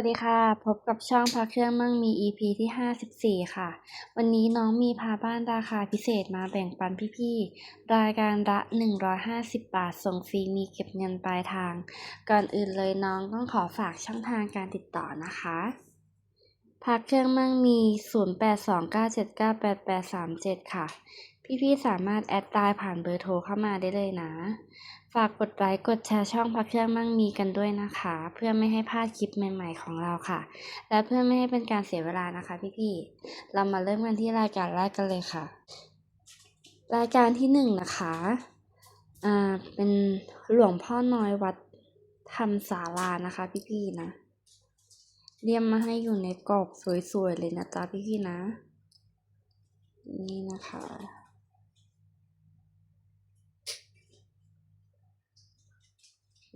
วัสดีค่ะ พบกับช่องพระเครื่องมั่งมี EP ที่ 54 ค่ะ วันนี้น้องมีพาบ้านราคาพิเศษมาแบ่งปันพี่ๆ รายการละ 150 บาทส่งฟรีมีเก็บเงินปลายทาง ก่อนอื่นเลยน้องต้องขอฝากช่องทางการติดต่อนะคะพระเครื่องมั่งมี 0829798837 ค่ะ พี่ๆ สามารถแอดไลน์ผ่านเบอร์โทรเข้ามาได้เลยนะ ฝากกดไลค์กดแชร์ช่องพักเครื่องมั่งมีกันด้วยนะคะ เพื่อไม่ให้พลาดคลิปใหม่ๆของเราค่ะ และเพื่อไม่ให้เป็นการเสียเวลานะคะพี่ๆเรามาเริ่มกันที่รายการแรกกันเลยค่ะ รายการที่หนึ่งนะคะอ่าเป็นหลวงพ่อน้อยวัดธรรมศาลานะคะ พี่ๆนะเรียมมาให้อยู่ในกรอบสวยๆเลยนะจ๊ะพี่ๆนะ นี่นะคะ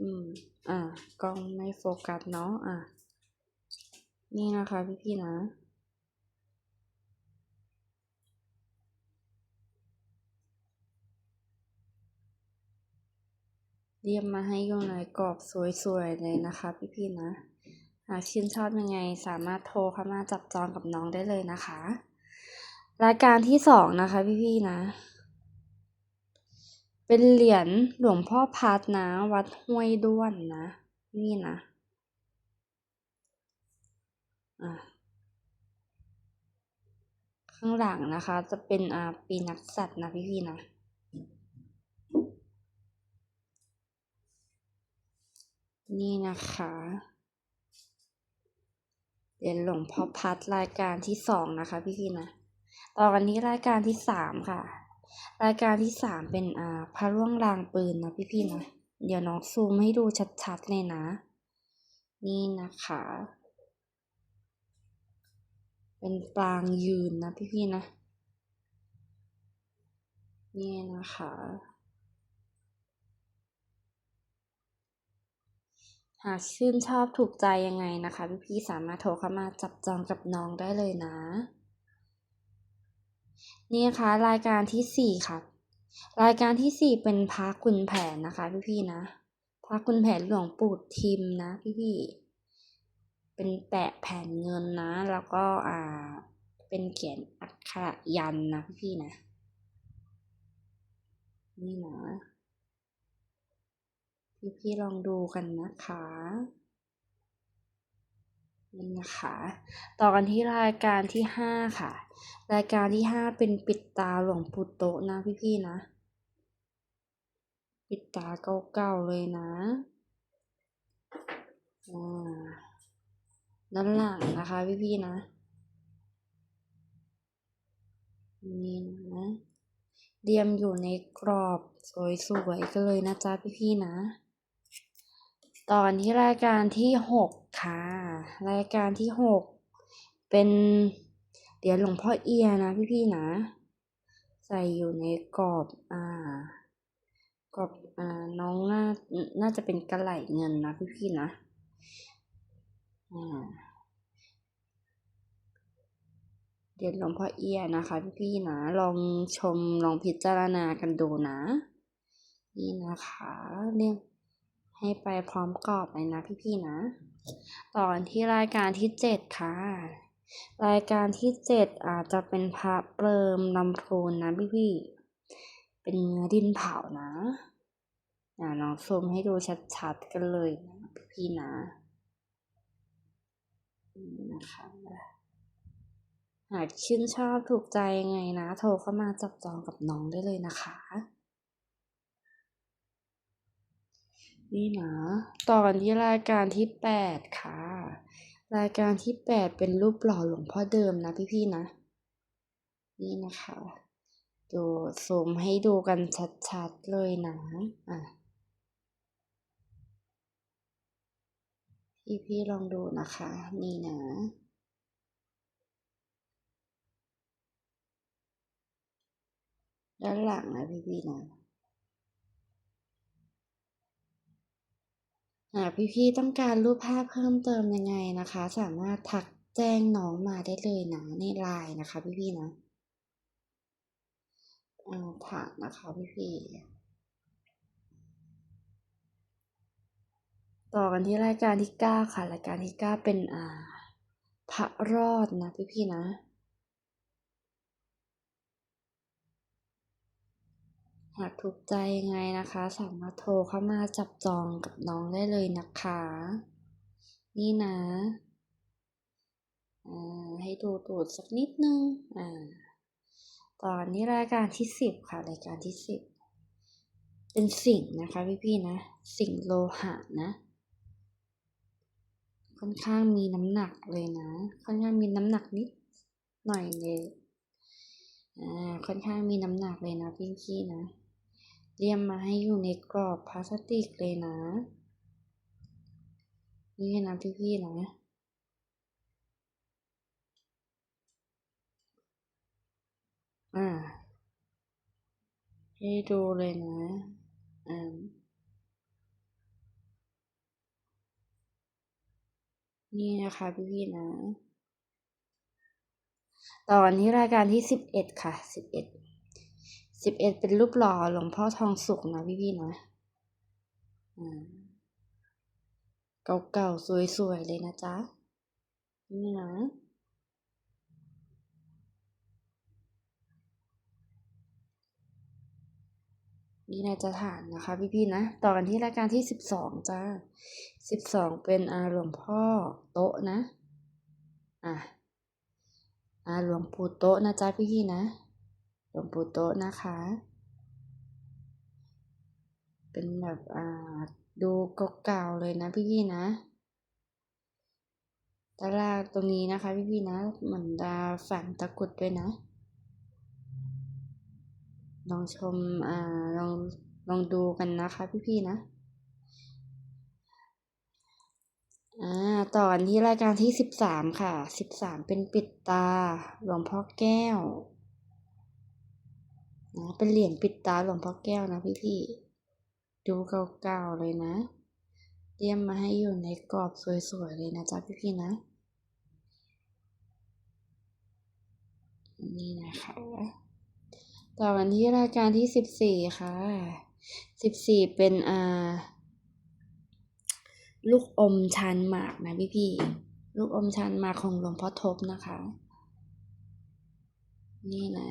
อืม อ่ากล้องไม่โฟกัสเนาะ อะ นี่นะคะพี่พี่นะ เรียมมาให้อยู่ในกรอบสวยๆเลยนะคะ พี่พี่นะ หากชื่นชอบยังไงสามารถโทรเข้ามาจับจองกับน้องได้เลยนะคะ รายการที่สองนะคะ พี่พี่นะ เป็นเหรียญหลวงพ่อพัดนะ วัดห้วยด้วนนะ นี่นะอะข้างหลังนะคะ จะเป็นอาปีนักสัตว์นะพี่พี่ๆนะนี่นะคะเหรียญหลวงพ่อพัดรายการที่สองนะคะ พี่พี่ๆนะ ต่อกันที่รายการที่สามค่ะ รายการที่สามเป็นอ่าพระร่วงรางปืนนะพี่พี่ๆนะ เดี๋ยวน้องซูมให้ดูชัดๆเลยนะ นี่นะคะ เป็นปรางยืนนะพี่พี่ๆนะ นี่นะคะ หากชื่นชอบถูกใจยังไงนะคะ พี่ๆสามารถโทรเข้ามาจับจองกับน้องได้เลยนะ นี่นะคะรายการที่สี่ค่ะ รายการที่สี่เป็นพระคุณแผนนะคะ พี่ๆนะพระคุณแผนหลวงปู่ทิมนะ พี่ๆเป็นแปะแผ่นเงินนะ แล้วก็อ่าเป็นเขียนอักขระยันนะพี่ๆนะ นี่นะพี่ๆลองดูกันนะคะ นี่นะคะต่อกันที่รายการที่ห้าค่ะ รายการที่ห้าเป็นปิดตาหลวงปู่โตะนะพี่ๆนะ ปิดตาเก่าๆเลยนะอ่าด้านหลังนะคะพี่ๆนะ นี่นะเรียมอยู่ในกรอบสวยๆกันเลยนะจ๊ะพี่ๆนะ ตอนที่รายการที่หกค่ะ รายการที่หกเป็นเหรียญหลวงพ่อเอียนะพี่ๆนะ ใส่อยู่ในกรอบอ่ากรอบอ่าน้องน่าน่าจะเป็นกระไหลเงินนะพี่ๆนะอ่าเหรียญหลวงพ่อเอียนะคะพี่ๆนะ ลองชมลองพิจารณากันดูนะ นี่นะคะเรีย ให้ไปพร้อมกรอบเลยนะพี่ๆนะต่อนที่รายการที่เจ็ดค่ะ รายการที่เจ็ดอาจจะเป็นพระเปริมลำพูนนะพี่ๆ เป็นเนื้อดินเผานะน้องซูมให้ดูชัดๆกันเลยนะพี่ๆนะนี่นะคะหากชื่นชอบถูกใจยังไงนะ โทรเข้ามาจับจองกับน้องได้เลยนะคะ นี่นะต่อกันที่รายการที่แปดค่ะ รายการที่แปดเป็นรูปหล่อหลวงพ่อเดิมนะพี่ๆนะ นี่นะคะดูซูมให้ดูกันชัดๆเลยนะอะพี่ๆลองดูนะคะ นี่นะด้านหลังนะพี่ๆนะ หากพี่ๆต้องการรูปภาพเพิ่มเติมยังไงนะคะ สามารถทักแจ้งน้องมาได้เลยนะในไลน์นะคะพี่ๆนะอ่าถามนะคะพี่ๆต่อกันที่รายการที่เก้าค่ะ รายการที่เก้าเป็นอ่าพระรอดนะพี่ๆนะ หากถูกใจยังไงนะคะ สามารถโทรเข้ามาจับจองกับน้องได้เลยนะคะ นี่นะอ่าให้ดูตูดสักนิดนึงอ่าตอนนี้รายการที่สิบค่ะ รายการที่สิบเป็นสิ่งนะคะพี่ๆนะ สิ่งโลหะนะ ค่อนข้างมีน้ำหนักเลยนะ ค่อนข้างมีน้ำหนักนิดหน่อยเลยอ่าค่อนข้างมีน้ำหนักเลยนะพี่ๆนะ เตรียมมาให้อยู่ในกรอบพลาสติกเลยนะ นี่นะพี่ๆนะอ่า ให้ดูเลยนะอ่านี่นะคะพี่ๆนะ ตอนนี้รายการที่สิบเอ็ดค่ะสิบเอ็ด สิบเอ็ดเป็นรูปหล่อหลวงพ่อทองสุกนะพี่ๆนะอ่าเก่าๆ สวยๆ เลยนะจ๊ะ นี่นะนี่นายจะฐานนะคะพี่ๆนะ ต่อกันที่รายการที่สิบสองจ้าสิบสองเป็นอาหลวงพ่อโต๊ะนะ อะอาหลวงปู่โต๊ะนะจ๊ะพี่ๆนะ หลวงปู่โต๊ะนะคะ เป็นแบบอ่าดูเก่าๆเลยนะพี่ๆนะตารางตรงนี้นะคะ พี่ๆนะเหมือนดาฝังตะกุดด้วยนะ ลองชมอ่าลองลองดูกันนะคะ พี่ๆนะอ่าต่อกันที่รายการที่สิบสามค่ะสิบสามเป็นปิดตาหลวงพ่อแก้ว นะเป็นเหรียญปิดตาหลวงพ่อแก้วนะพี่ๆดูเก่าๆเลยนะเตรียมมาให้อยู่ในกรอบสวยๆเลยนะจ๊ะพี่ๆนะ นี่นะคะต่อกันที่รายการที่สิบสี่ค่ะสิบสี่เป็นอ่าลูกอมชันหมากนะพี่พี่ลูกอมชันหมากของหลวงพ่อทบนะคะ นี่นะ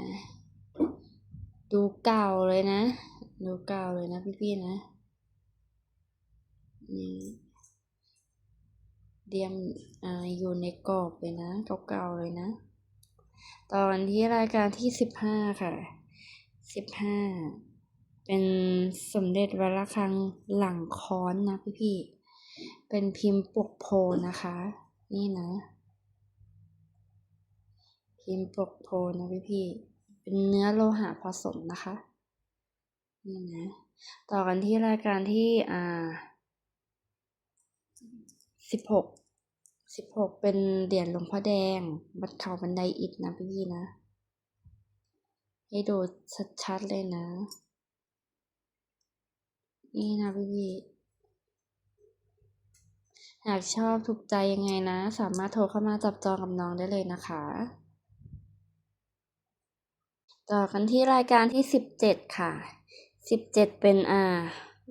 ดูเก่าเลยนะ ดูเก่าเลยนะพี่ๆนะนี่เตรียมออยู่ในกรอบเลยนะเก่าๆเลยนะ ตอนที่รายการที่สิบห้าค่ะสิบห้าเป็นสมเด็จวระฆังหลังค้อนนะพี่พี่ๆเป็นพิมพ์ปกโพนะคะ นี่นะ พิมพ์ปกโพนะพี่พี่ๆ เป็นเนื้อโลหะผสมนะคะนี่นะต่อกันที่รายการที่อ่าสิบหกสิบหกเป็นเหรียญหลวงพ่อแดง บัดเขาบันไดอิฐนะพี่นะ ให้ดูชัดๆเลยนะ นี่นะพี่หากชอบถูกใจยังไงนะ สามารถโทรเข้ามาจับจองกับน้องได้เลยนะคะ ต่อกันที่รายการที่สิบเจ็ดค่ะสิบเจ็ดเป็นอ่า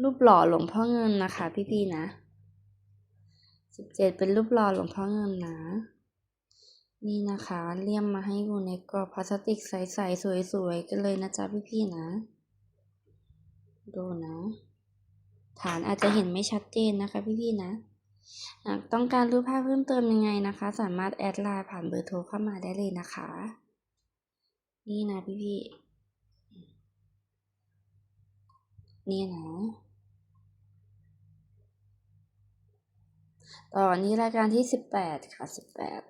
รูปหล่อหลวงพ่อเงินนะคะ พี่ๆนะสิบเจ็ดเป็นรูปหล่อหลวงพ่อเงินนะ นี่นะคะเลี่ยมมาให้อยู่ในกรอบพลาสติกใสๆสวยๆกันเลยนะจ๊ะพี่ๆนะ ดูนะ ฐานอาจจะเห็นไม่ชัดเจนนะคะ พี่ๆนะหากต้องการรูปภาพเพิ่มเติมยังไงนะคะ สามารถแอดไลน์ผ่านเบอร์โทรเข้ามาได้เลยนะคะ นี่นะพี่ๆนี่นะต่อนี้รายการที่สิบแปดค่ะสิบแปด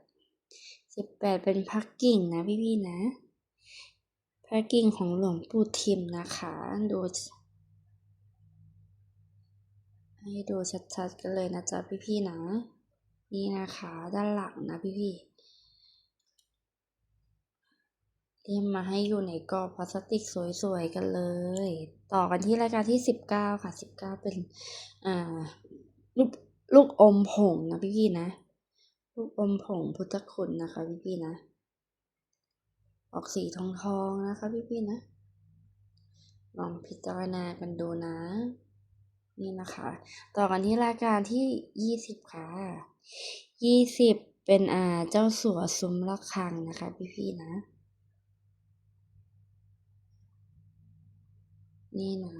สิบแปดเป็นพักกิ่งนะพี่ๆนะพักกิ่งของหลวงปู่ทิมนะคะดูให้ดูชัดๆกันเลยนะจ๊ะพี่ๆนะ นี่นะคะ ด้านหลังนะพี่ๆ เตรียมมาให้อยู่ในกรอบพลาสติกสวยๆกันเลย ต่อกันที่รายการที่สิบเก้าค่ะสิบเก้าเป็นอ่าลูกลูกอมผงนะพี่ๆนะ ลูกอมผงพุทธคุณนะคะพี่ๆนะ ออกสีทองทองๆนะคะพี่ๆนะ ลองพิจารณากันดูนะ นี่นะคะ ต่อกันที่รายการที่ยี่สิบค่ะยี่สิบเป็นอ่าเจ้าสัวซุ้มระฆังนะคะ พี่ๆนะ นี่นะ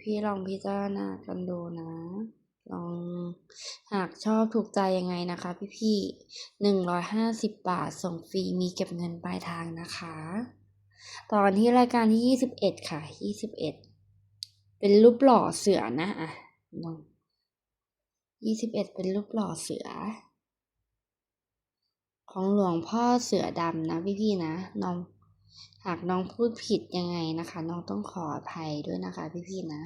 พี่ๆลองพิจารณากันดูนะ ลองหากชอบถูกใจยังไงนะคะ พี่ๆหนึ่งร้อยห้าสิบบาทส่งฟรีมีเก็บเงินปลายทางนะคะ ตอนที่รายการที่ยี่สิบเอ็ดค่ะยี่สิบเอ็ดเป็นรูปหล่อเสือนะอะลองยี่สิบเอ็ดเป็นรูปหล่อเสือ ของหลวงพ่อเสือดำนะพี่ๆนะน้อง หากน้องพูดผิดยังไงนะคะ น้องต้องขออภัยด้วยนะคะพี่ๆนะ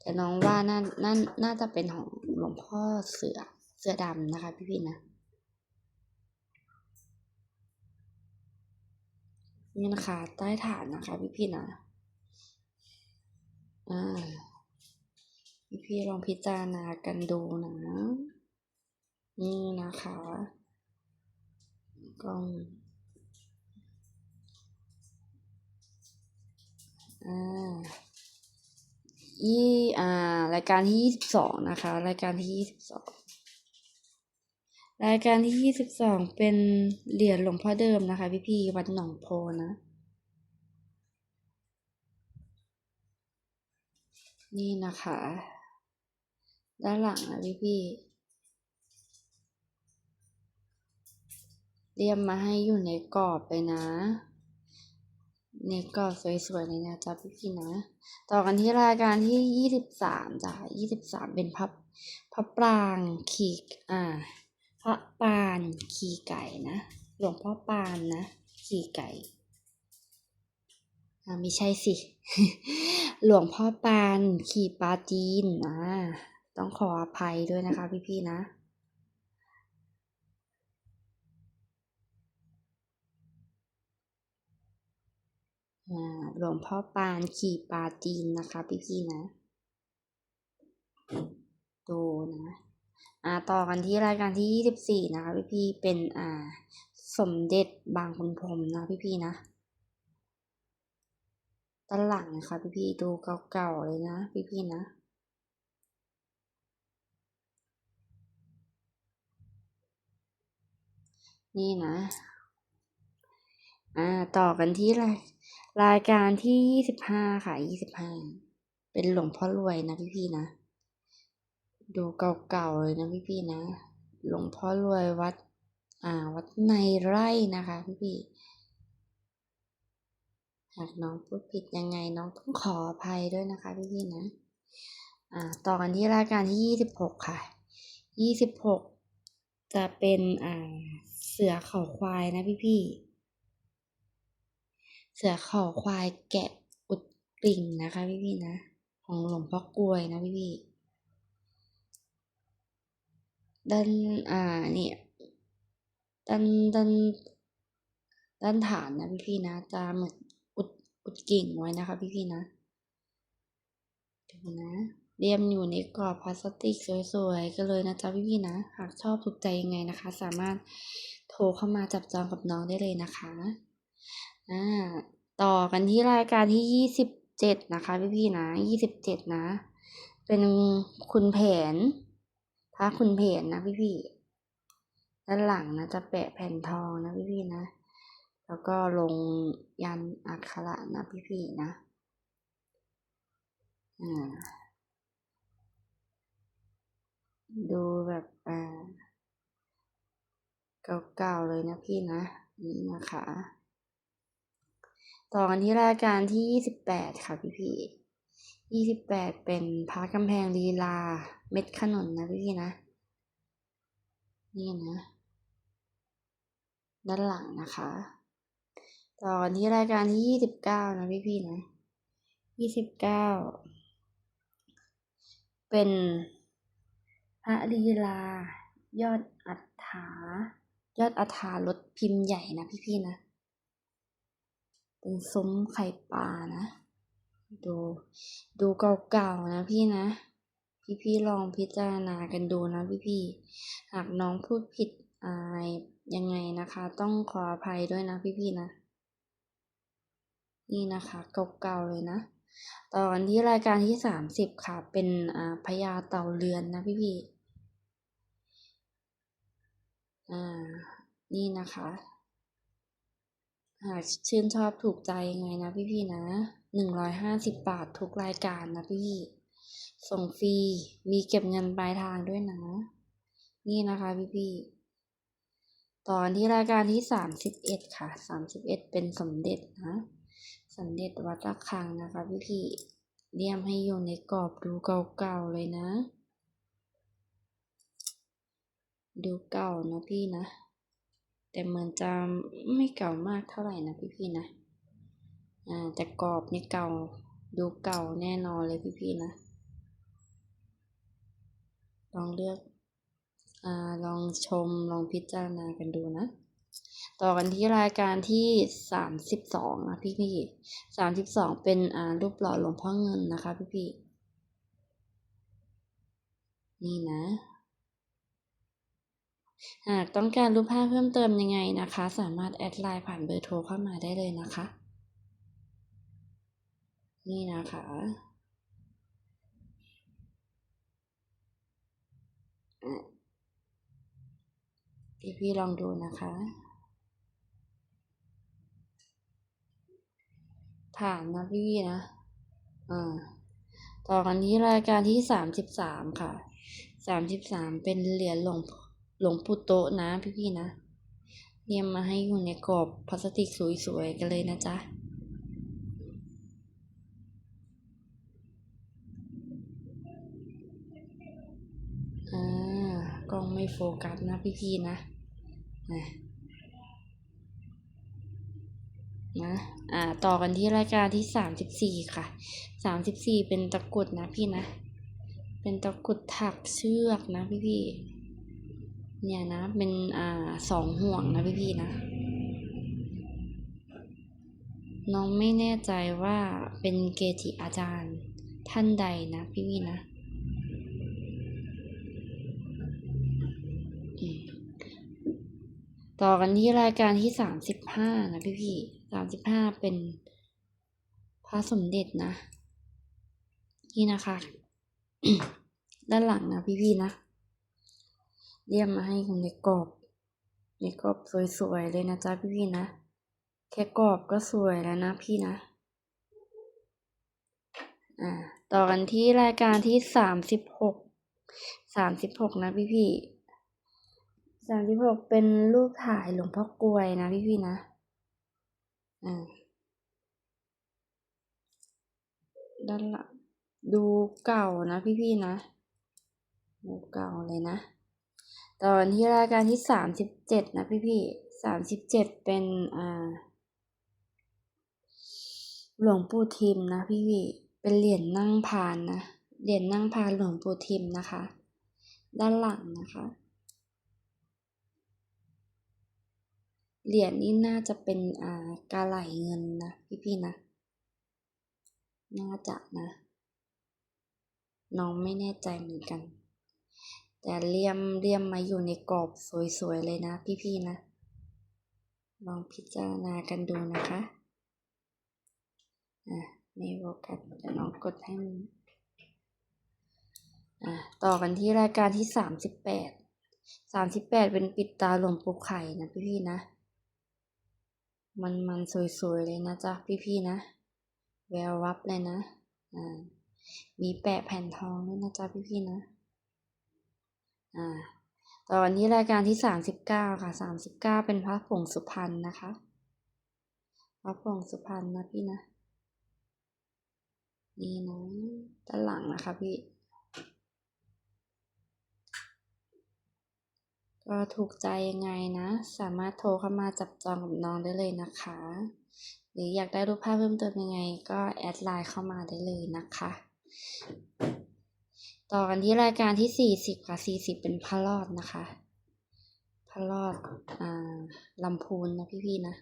แต่น้องว่าน่าน่าน่าจะเป็นของหลวงพ่อเสือเสือดำนะคะ พี่ๆนะนี่นะคะ ใต้ฐานนะคะ พี่ๆนะอ่าพี่ๆลองพิจารณากันดูนะ นี่นะคะกล้อง ยี่อ่ารายการที่ยี่สิบสองนะคะ รายการที่ยี่สิบสองรายการที่ยี่สิบสองเป็นเหรียญหลวงพ่อเดิมนะคะ พี่ๆวัดหนองโพนะ นี่นะคะ ด้านหลังนะพี่ๆเรียมมาให้อยู่ในกรอบเลยนะ นกรอบสวยๆเลยนะจ๊ะพี่ๆนะ ต่อกันที่รายการที่ยี่สิบสามจ้ะยี่สิบสามเป็นพับพระปรางขี่อ่า พระปานขี่ไก่นะ หลวงพ่อปานนะขี่ไก่อ่าไม่ใช่สิ หลวงพ่อปานขี่ปลาจีนอ่าต้องขออภัยด้วยนะคะพี่ๆนะ หลวงพ่อปานขี่ปลาจีนนะคะพี่ๆนะดูนะอ่าต่อกันที่รายการที่ยี่สิบสี่นะคะพี่ๆเป็นอ่าสมเด็จบางขุนพรมนะพี่ๆนะด้านหลังนะคะพี่ๆดูเก่าๆเลยนะพี่ๆนะนี่นะ อ่า ต่อกันที่ราย รายการที่ยี่สิบห้าค่ะยี่สิบห้าเป็นหลวงพ่อรวยนะพี่ๆนะ ดูเก่าๆเลยนะพี่ๆนะ หลวงพ่อรวยวัด อ่า วัดในไร่นะคะพี่ๆหากน้องพูดผิดยังไงน้องต้องขออภัยด้วยนะคะพี่ๆนะ อ่า ต่อกันที่รายการที่ยี่สิบหกค่ะยี่สิบหกจะเป็นอ่าเสือเขาควายนะพี่ๆ เสือเขาควายแกะอุดกลิ่งนะคะพี่ๆนะ ของหลวงพ่อกลวยนะพี่ๆด้านอ่าเนี่ยด้านด้านด้านฐานนะพี่พี่นะจะเหมือนอุดอุดกิ่งไว้นะคะพี่พี่นะดูนะเรียมอยู่ในกรอบพลาสติกสวยๆกันเลยนะจ๊ะพี่พี่ๆนะ หากชอบถูกใจยังไงนะคะ สามารถโทรเข้ามาจับจองกับน้องได้เลยนะคะ อ่าต่อกันที่รายการที่ยี่สิบเจ็ดนะคะพี่พี่นะยี่สิบเจ็ดนะ เป็นคุณแผนพระคุณเพนนะพี่พี่ด้านหลังนะจะแปะแผ่นทองนะพี่พี่นะ แล้วก็ลงยันอักขระนะพี่พี่นะอ่าดูแบบอ่าเก่าๆเลยนะพี่นะ นี่นะคะ ต่อกันที่รายการที่ยี่สิบแปดค่ะพี่พี่ยี่สิบแปดเป็นพระกำแพงลีลา เม็ดขนุนนะพี่พี่นะ นี่นะ ด้านหลังนะคะ ต่อกันที่รายการที่ยี่สิบเก้านะพี่พี่นะยี่สิบเก้าเป็นพระลีลา ยอดอัฐายอดอัฐารถพิมพ์ใหญ่นะพี่พี่นะ เป็นซุ้มไข่ปลานะ ดู ดูเก่าๆนะพี่นะ พี่ๆลองพิจารณากันดูนะพี่ๆหากน้องพูดผิดอะไรยังไงนะคะ ต้องขออภัยด้วยนะพี่ๆนะ นี่นะคะเก่าๆเลยนะตอนที่รายการที่สามสิบค่ะ เป็นอ่าพญาเต่าเรือนนะพี่พี่อ่า นี่นะคะ หากชื่นชอบถูกใจยังไงนะพี่พี่ๆนะหนึ่งร้อยห้าสิบบาททุกรายการนะพี่ ส่งฟรี มีเก็บเงินปลายทางด้วยนะ นี่นะคะพี่พี่ๆตอนที่รายการที่สามสิบเอ็ดค่ะสามสิบเอ็ดเป็นสมเด็จนะ สมเด็จวัดระฆังนะคะพี่พี่ๆเลี่ยมให้อยู่ในกรอบดูเก่าๆเลยนะ ดูเก่านะพี่นะ แต่เหมือนจะไม่เก่ามากเท่าไหร่นะพี่ๆนะอ่าแต่กรอบนี่เก่าดูเก่าแน่นอนเลยพี่ๆนะ ลองเลือกอ่าลองชมลองพิจารณากันดูนะ ต่อกันที่รายการที่สามสิบสองนะพี่ๆสามสิบสองเป็นอ่ารูปหล่อหลวงพ่อเงินนะคะพี่ๆนี่นะ หากต้องการรูปภาพเพิ่มเติมยังไงนะคะ สามารถแอดไลน์ผ่านเบอร์โทรเข้ามาได้เลยนะคะ นี่นะคะ พี่พี่ๆลองดูนะคะผ่านนะพี่นะอ่าต่อกันที่รายการที่สามสิบสามค่ะสามสิบสามเป็นเหรียญหลวง หลวงปู่โตะนะพี่ๆนะเรียมมาให้อยู่ในกรอบพลาสติกสวยๆกันเลยนะจ๊ะอ่ากล้องไม่โฟกัสนะพี่ๆนะนะนะ อ่า ต่อกันที่รายการที่สามสิบสี่ค่ะสามสิบสี่เป็นตะกรุดนะพี่นะ เป็นตะกรุดถักเชือกนะพี่ๆ เนี่ยนะ เป็นอ่าสองห่วงนะพี่ๆนะ น้องไม่แน่ใจว่าเป็นเกจิอาจารย์ท่านใดนะพี่ๆนะอืมต่อกันที่รายการที่สามสิบห้านะพี่พี่สามสิบห้าเป็นพระสมเด็จนะ นี่นะคะ ด้านหลังนะพี่พี่นะ เรียมมาให้คุณในกรอบในกรอบสวยๆเลยนะจ๊ะพี่พี่นะ แค่กรอบก็สวยแล้วนะพี่นะ อ่า ต่อกันที่รายการที่สามสิบหกสามสิบหกนะพี่พี่สามสิบหกเป็นรูปถ่ายหลวงพ่อกลวยนะพี่พี่นะ อ่า ด้านหลังดูเก่านะพี่พี่นะ ดูเก่าเลยนะ ตอนที่รายการที่สามสิบเจ็ดนะพี่พี่สามสิบเจ็ดเป็นอ่าหลวงปู่ทิมนะพี่พี่เป็นเหรียญนั่งพานนะเหรียญนั่งพานหลวงปู่ทิมนะคะ ด้านหลังนะคะเหรียญนี้น่าจะเป็นอ่ากาไหลเงินนะพี่พี่นะ น่าจะนะ น้องไม่แน่ใจเหมือนกัน แต่เลี่ยมเลี่ยมมาอยู่ในกรอบสวยๆเลยนะพี่ๆนะ ลองพิจารณากันดูนะคะอะไม่โฟกัสเดี๋ยวน้องกดให้มันอะต่อกันที่รายการที่สามสิบแปดสามสิบแปดเป็นปิดตาหลวงปูไข่นะพี่พี่ๆนะ มันมันสวยๆเลยนะจ๊ะพี่ๆนะ แวววับเลยนะอ่ามีแปะแผ่นทองด้วยนะจ๊ะพี่ๆนะ อ่าตอนนี้รายการที่สามสิบเก้าค่ะสามสิบเก้าเป็นพระผงสุพรรณนะคะ พระผงสุพรรณนะพี่นะนี่นะด้านหลังนะคะพี่ก็ถูกใจยังไงนะ สามารถโทรเข้ามาจับจองกับน้องได้เลยนะคะ หรืออยากได้รูปภาพเพิ่มเติมยังไง ก็แอดไลน์เข้ามาได้เลยนะคะ ต่อกันที่รายการที่สี่สิบค่ะสี่สิบเป็นพระรอดนะคะพระรอดอ่าลำพูนนะพี่ๆนะ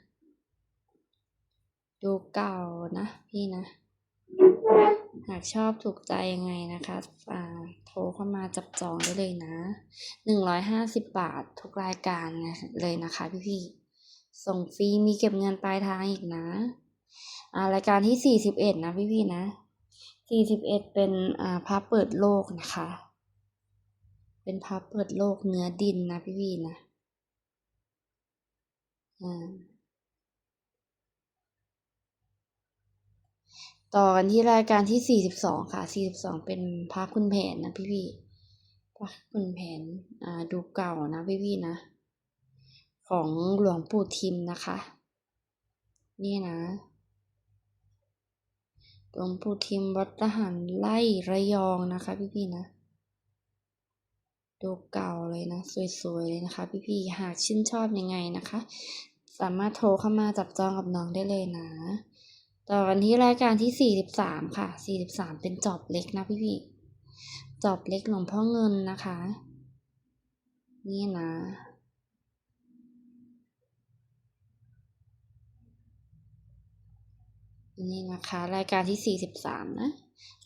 ดูเก่านะพี่นะ หากชอบถูกใจยังไงนะคะอ่าโทรเข้ามาจับจองได้เลยนะหนึ่งร้อยห้าสิบบาททุกรายการเลยนะคะพี่ๆ ส่งฟรีมีเก็บเงินปลายทางอีกนะอ่ารายการที่สี่สิบเอ็ดนะพี่ๆนะ สี่สิบเอ็ดเป็นอ่าพระเปิดโลกนะคะ เป็นพระเปิดโลกเนื้อดินนะพี่พี่ๆนะอ่าต่อกันที่รายการที่สี่สิบสองค่ะสี่สิบสองเป็นพระคุณแผนนะพี่พี่พระคุณแผนอ่าดูเก่านะพี่พี่นะ ของหลวงปู่ทิมนะคะ นี่นะ หลวงปู่ทิมวัดทหารไล่ระยองนะคะพี่ๆนะ ดูเก่าเลยนะ สวยๆเลยนะคะ พี่ๆหากชื่นชอบยังไงนะคะ สามารถโทรเข้ามาจับจองกับน้องได้เลยนะต่อกันที่รายการที่สี่สิบสามค่ะสี่สิบสามเป็นจอบเล็กนะพี่ๆจอบเล็กหลวงพ่อเงินนะคะ นี่นะ นี่นะคะ รายการที่สี่สิบสามนะ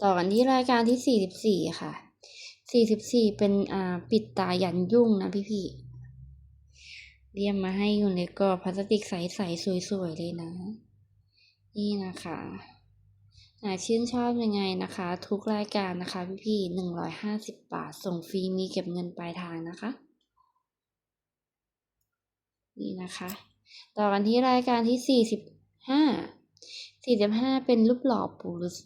ต่อกันที่รายการที่สี่สิบสี่ค่ะสี่สิบสี่เป็นอ่าปิดตายันยุ่งนะพี่พี่เรียมมาให้อยู่ในกรอบพลาสติกใสๆสวยๆเลยนะ นี่นะคะหากชื่นชอบยังไงนะคะ ทุกรายการนะคะ พี่พี่หนึ่งร้อยห้าสิบบาท ส่งฟรีมีเก็บเงินปลายทางนะคะ นี่นะคะ ต่อกันที่รายการที่สี่สิบห้า สี่สิบห้าเป็นรูปหล่อปู่ฤาษี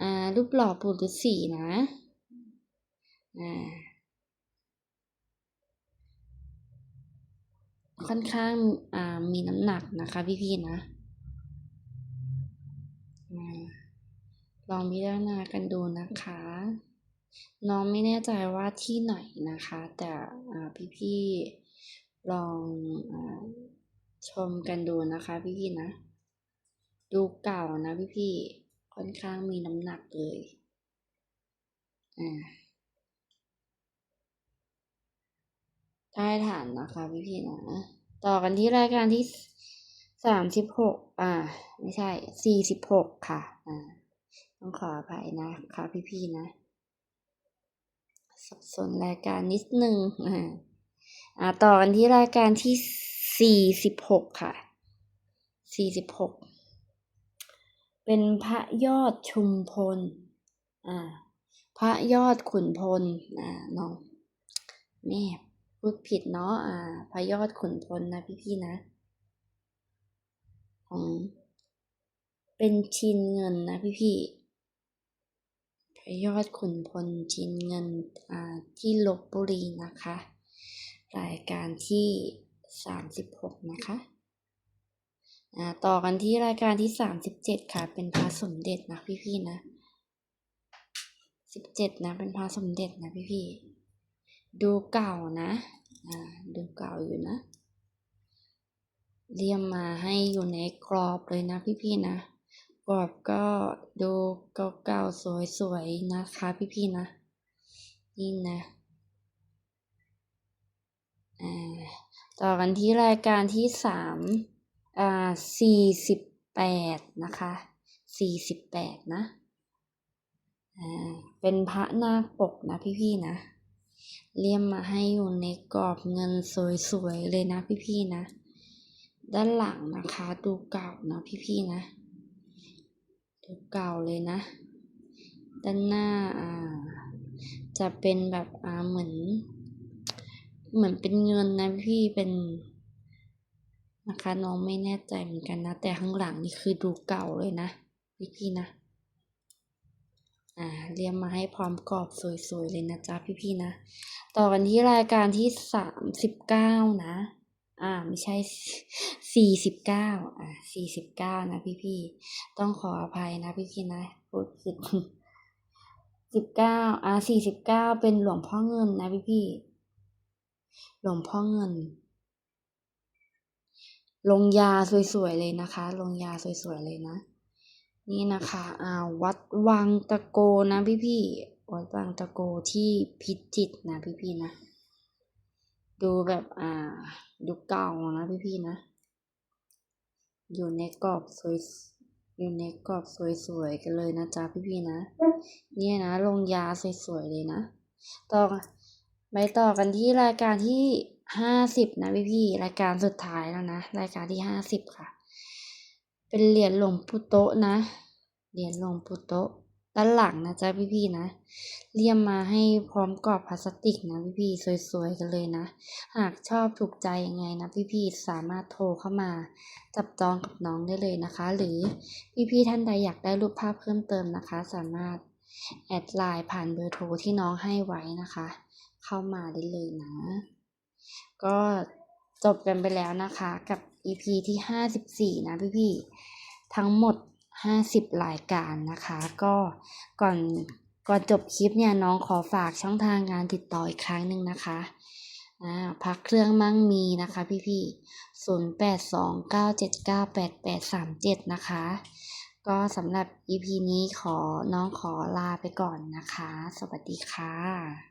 อ่ารูปหล่อปู่ฤาษีนะอ่าค่อนข้างอ่ามีน้ำหนักนะคะพี่ๆนะลองพิจารณากันดูนะคะ น้องไม่แน่ใจว่าที่ไหนนะคะ แต่อ่าพี่ๆลองอ่าชมกันดูนะคะพี่ๆนะ ดูเก่านะพี่ๆค่อนข้างมีน้ำหนักเลยอ่าได้ฐานนะคะพี่ๆนะ ต่อกันที่รายการที่สามสิบหกอ่า ไม่ใช่สี่สิบหกค่ะ อ่า ต้องขออภัยนะคะพี่ๆนะ สับสนรายการนิดนึงอ่าอ่าต่อกันที่รายการที่สี่สิบหกค่ะสี่สิบหก เป็นพระยอดชุมพล อ่า พระยอดขุนพล อ่าน้องแม่พูดผิดเนาะ อ่า พระยอดขุนพลนะพี่ๆนะ ของ เป็นชินเงินนะพี่ๆ พระยอดขุนพลชินเงิน อ่า ที่ลบบุรีนะคะ รายการที่สามสิบหกนะคะ อ่าต่อกันที่รายการที่สามสิบเจ็ดค่ะ เป็นพระสมเด็จนะพี่ๆนะสิบเจ็ดนะ เป็นพระสมเด็จนะพี่ๆดูเก่านะอ่าดูเก่าอยู่นะ เรียมมาให้อยู่ในกรอบเลยนะพี่ๆนะกรอบก็ดูเก่าๆสวยๆนะคะพี่ๆนะนี่นะอ่าต่อกันที่รายการที่สาม อ่าสี่สิบแปดนะคะสี่สิบแปดนะอ่าเป็นพระนาคปกนะพี่ๆนะเลี่ยมมาให้อยู่ในกรอบเงินสวยๆเลยนะพี่ๆนะ ด้านหลังนะคะดูเก่านะพี่ๆนะ ดูเก่าเลยนะ ด้านหน้าอ่าจะเป็นแบบอ่าเหมือน เหมือนเป็นเงินนะพี่เป็น นะคะน้องไม่แน่ใจเหมือนกันนะ แต่ข้างหลังนี่คือดูเก่าเลยนะพี่ๆนะ อ่าเรียมมาให้พร้อมกรอบสวยๆเลยนะจ๊ะพี่ๆนะ ต่อกันที่รายการที่สามสิบเก้านะ อ่าไม่ใช่สี่สิบเก้าอ่าสี่สิบเก้านะพี่ๆต้องขออภัยนะพี่ๆนะพูดผิดสิบเก้าอ่าสี่สิบเก้าเป็นหลวงพ่อเงินนะพี่ๆหลวงพ่อเงิน ลงยาสวยๆเลยนะคะ ลงยาสวยๆเลยนะ นี่นะคะอ่าวัดวังตะโกนะพี่ๆวัดวังตะโกที่พิจิตรนะพี่ๆนะ ดูแบบอ่าดูเก่านะพี่ๆนะ อยู่ในกรอบสวยอยู่ในกรอบสวยๆกันเลยนะจ๊ะพี่ๆนะ เนี่ยนะลงยาสวยๆเลยนะ ต่อไปต่อกันที่รายการที่ ห้าสิบนะพี่ๆรายการสุดท้ายแล้วนะ รายการที่ห้าสิบค่ะ เป็นเหรียญหลวงปู่โตะนะ เหรียญหลวงปู่โตะด้านหลังนะจ๊ะพี่ๆนะเลี่ยมมาให้พร้อมกรอบพลาสติกนะพี่ๆสวยๆกันเลยนะ หากชอบถูกใจยังไงนะพี่ๆสามารถโทรเข้ามา จับจองกับน้องได้เลยนะคะ หรือพี่ๆท่านใดอยากได้รูปภาพเพิ่มเติมนะคะ สามารถแอดไลน์ผ่านเบอร์โทรที่น้องให้ไว้นะคะ เข้ามาได้เลยนะ ก็จบกันไปแล้วนะคะกับ EP ที่ห้าสิบสี่นะพี่ทั้งหมดห้าสิบรายการนะคะ ก็ก่อนก่อนจบคลิปเนี่ยน้องขอฝากช่องทางการติดต่ออีกครั้งหนึ่งนะคะอ่าพักเครื่องมั่งมีนะคะพี่ๆศูนย์แปดสองเก้าเจ็ดเก้าแปดแปดสามเจ็ดนะคะ ก็สำหรับ EP นี้ขอน้องขอลาไปก่อนนะคะ สวัสดีค่ะ